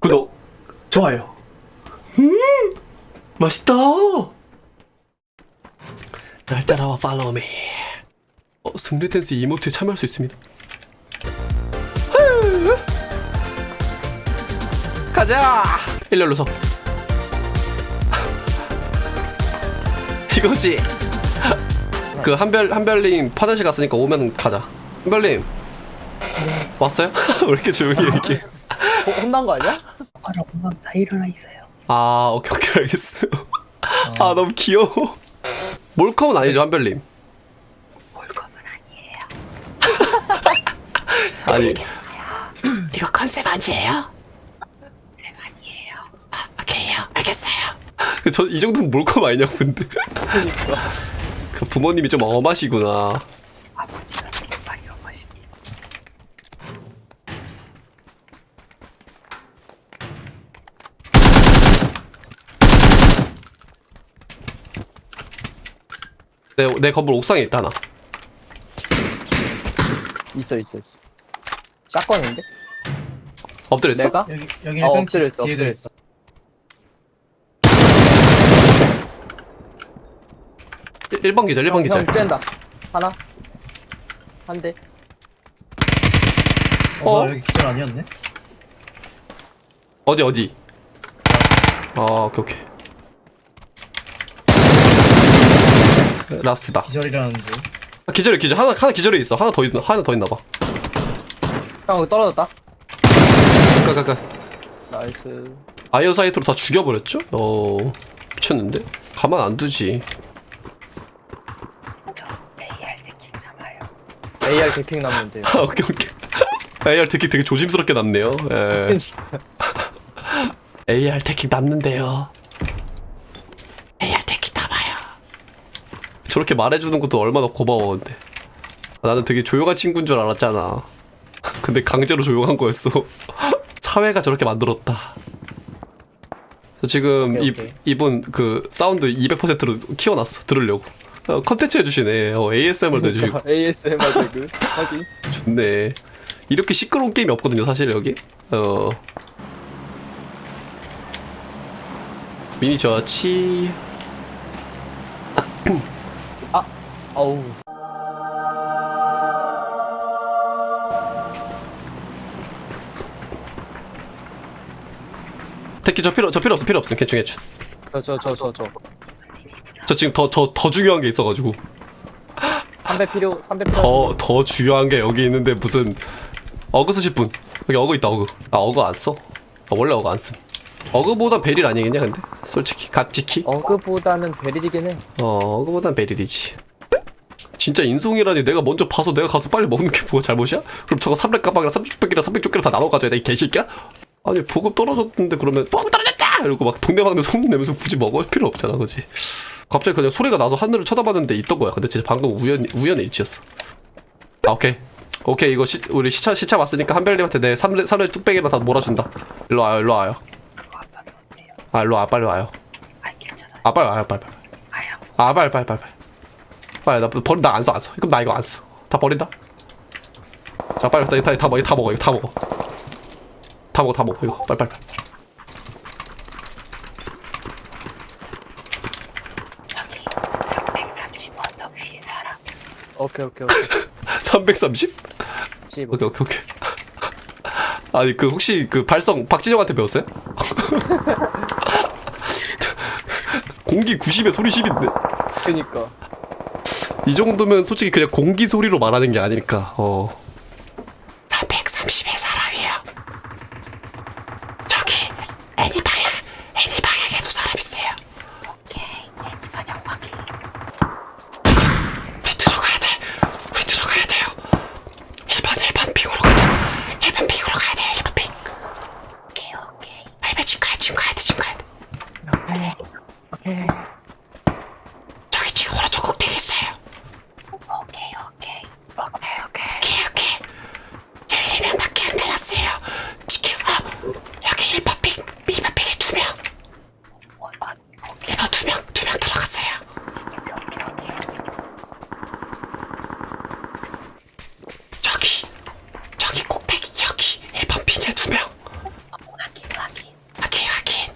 구독, 좋아요. 음, 맛있다. 날 따라와 팔로우 미. 어, 승리 댄스 이모트에 참여할 수 있습니다. 가자. 일렬로 서. 이거지. 그 한별 한별님 화장실 갔으니까 오면 가자. 한별님 왔어요? 왜 이렇게 조용히 얘기해? 어, 혼난 거 아니야? 바로 금방 다 일어나 있어요. 아 오케이 오케이 알겠어요. 아 너무 귀여워. 몰컴은 아니죠 한별님? 몰컴은 아니에요. 아니 이거 컨셉 아니에요? 쌤 아니에요. 아 오케이요 알겠어요. 저이 정도면 몰컴 아니냐고 근데 그니까. 그 부모님이 좀 엄하시구나. 아버지가 되게 많이 엄하십니다. 내 내 건물 옥상에 있다 하나. 있어, 있어, 있어. 샷건인데? 엎드려 있어? 내가? 여기 여기 어, 엎드려 있어, 엎드려 있어. 1, 번 기절 1번 기절. 형, 쨘다. 하나. 한 대. 어, 어? 나 여기 기절 아니었네. 어디 어디? 아 오케이 오케이. 라스트다. 기절이라는데. 아, 기절해 기절 하나 하나 기절해 있어 하나 더 있, 하나 더 있나 봐. 형, 여기 떨어졌다. 까까까. 나이스. 아이어 사이트로 다 죽여버렸죠? 어 미쳤는데 가만 안 두지. 저 AR 느낌 남아요. AR 개핑 남는데. 아 오케이 오케이. AR 테킹 되게 조심스럽게 남네요. 예. AR 테킹 남는데요. AR 테킹 남아요. 저렇게 말해주는 것도 얼마나 고마워 근데. 나는 되게 조용한 친구인 줄 알았잖아. 근데 강제로 조용한 거였어. 사회가 저렇게 만들었다. 저 지금 오케이, 이, 오케이. 이분 그 사운드 200%로 키워놨어. 들으려고. 어, 컨텐츠 해주시네. 어, ASMR도 해주시고. ASMR 개그. 확인. 좋네. 이렇게 시끄러운 게임이 없거든요, 사실 여기. 어. 미니 저치. 어우. 특히 저 필요 저 필요 없어 필요 없음 괜찮 괜찮. 저, 저, 저, 저, 저. 저 지금 더저더 중요한 게 있어가지고 3배 필요, 3배 필요. 더 더 중요한 게 여기 있는데 무슨 어그 쓰실 분 여기 어그 있다 어그. 아 어그 안 써? 아, 원래 어그 안 씀. 어그보다 베릴 아니겠냐 근데 솔직히 갓지키. 어그보다는 베리디긴 해. 어, 어그보단 베릴이지. 진짜 인송이라니 내가 먼저 봐서 내가 가서 빨리 먹는 게 뭐가 잘못이야? 그럼 저거 300 가방이랑 300쪽배기랑 300쪽배기랑 다 나눠 가져야 돼, 이 개새끼야? 아니, 보급 떨어졌는데 그러면 보급 떨어졌다! 이러고 막 동네방네 소문 내면서 굳이 먹을 필요 없잖아, 그지? 갑자기 그냥 소리가 나서 하늘을 쳐다봤는데 있던 거야. 근데 진짜 방금 우연, 우연의 일치였어. 아, 오케이. 오케이, 이거 시, 우리 시차, 시차 왔으니까 한별님한테 내 3, 3회 뚝배기랑 다 몰아준다. 일로 와요, 일로 와요. 아, 일로 와, 빨리 와요. 아. 아, 빨리 와요, 빨리, 빨리. 아 빨리 빨리 빨리 빨리 나 버린 나안 써 안 써 그럼 나 이거 안 써 다 버린다 자 빨리 다, 다, 다 먹어 다 먹어 이거 다 먹어 다 먹어 다 먹어 이거 빨리 빨리 빨리. 여기 330 언덕 위에 사람. 오케이, 오케이, 오케이. 330? 15. 오케이 오케이 오케이 아니 그 혹시 그 발성 박진영한테 배웠어요? 공기 90에 소리 10인데 그니까. 이 정도면 솔직히 그냥 공기 소리로 말하는 게 아닐까. 어. 330의 사람이에요. 저기 애니 방향, 애니 방향에도 사람 있어요. 오케이. 애니 반영 확인. 우리 들어가야 돼. 우리 들어가야 돼요. 1번 1번 핑으로 가자. 1번 핑으로 가야 돼요. 1번 핑. 오케이 오케이. 빨리 지금 가야 지금 가야 돼. 지금 가야 돼. 오케이. 오케이. 저기 지금 오른쪽 꼭대기 있어요. 오케이 오케이. 오케이 오케이. 오케이 오케이. 1, 2명밖에 안 남았어요. 지금 어, 여기 1번 핑, 1번 핑에 두 명. 어, 아, 오케이 1번 두 명, 두 명 들어갔어요. 오케이 오케이 오케이. 저기 저기 꼭대기 여기 1번 핑에 두명 확인 확인.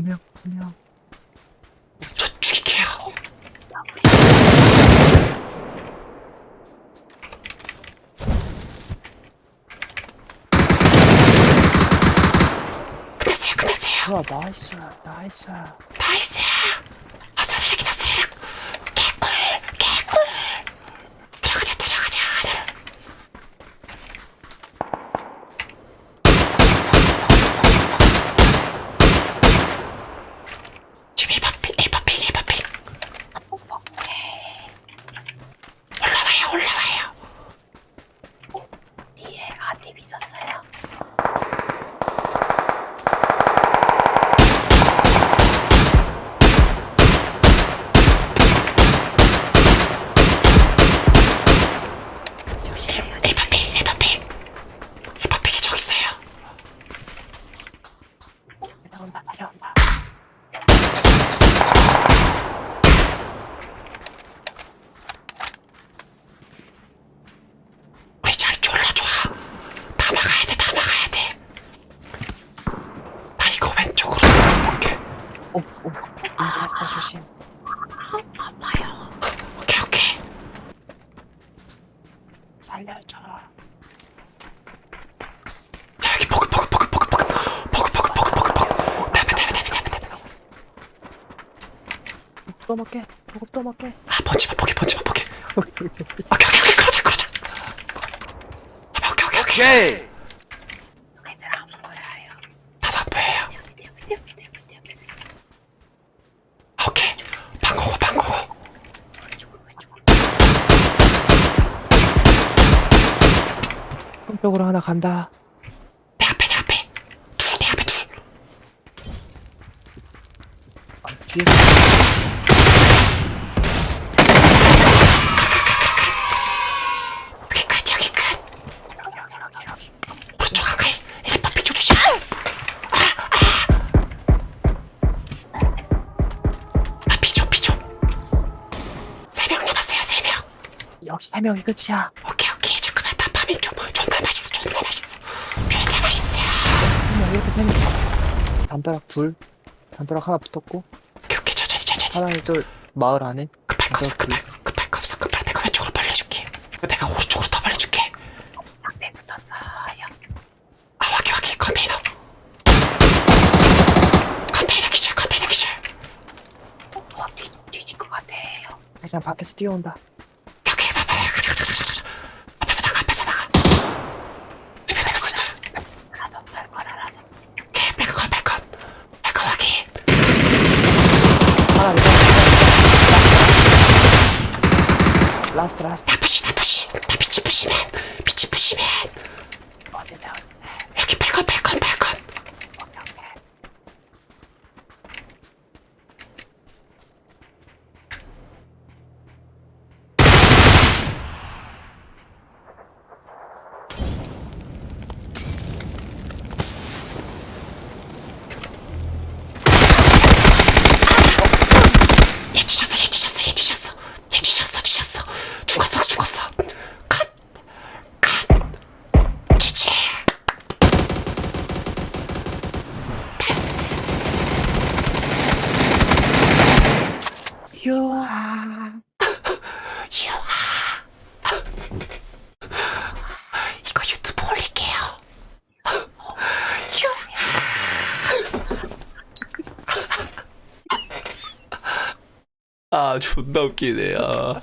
두명 두명 저 죽일게요. 끝났어요, 끝났어요. 와 나이스 나이스 나이스. 팁 있었어요. 오 오 인사스타 조심 아파요. 오케이, 오케이. 살려줘. 야, 여기. 또 먹게 보급 또 먹게 아, 번지마, 포기, 번지마, 포기. 오케이, 오케이, 오케이, 그러자, 그러자. 오케이, 오케이, 오케이. 오케이. 애들 안 보여요. 나도 안 보여요. 여기, 여기, 여기, 여기, 여기. 오케이. 방고고, 방고고. 왼쪽으로, 왼쪽으로. 한 쪽으로 하나 간다 내 앞에, 내 앞에. 둘, 내 앞에 둘. 뒤에 여기 끝, 여기 끝. 여기, 여기, 여기, 여기. 오른쪽 아갈. 이래, 뽀삐 조심. 아, 아. 아, 비좀, 비좀. 세명 남았어요, 세 명. 여기 세 명이 끝이야 이렇게 세명 담벼락 둘 담벼락 하나 붙었고 오케이, 오케이. 천천히, 천천히. 하나는 또 마을 안에 급할 거 없어. 급할, 급할 거 없어, 급할 내가 왼쪽으로 벌려줄게. 내가 오른쪽으로 더 벌려줄게. 앞에 붙었어요. 아, 확인, 확인. 컨테이너. 컨테이너 기절, 컨테이너 기절. 어, 뒤, 뒤질 것 같아요. 그냥 밖에서 뛰어온다 여기 봐봐. 가자, 가자, 가자, 가자. 앞에서 막아, 앞에서 막아. 두명 남았어, 둘. 하나 살 거라라는. 오케이, 백컷, 백컷. 백컷 확인. 하나 있다 라스트 라스트 나 푸시, 나 푸시. 나 빛이 푸시면, 빛이 푸시면. 어디다, 여기 백컷, 백컷, 백컷. 오케이, 오케이. 얘 뒤졌어, 얘 뒤졌어, 얘 뒤졌어. 얘 뒤졌어, 뒤졌어. 죽었어, 죽었어. 컷. 컷. 지지. 유아 유아. 이거 유튜브 올릴게요. 유아. 아, 존나 웃기네. 아.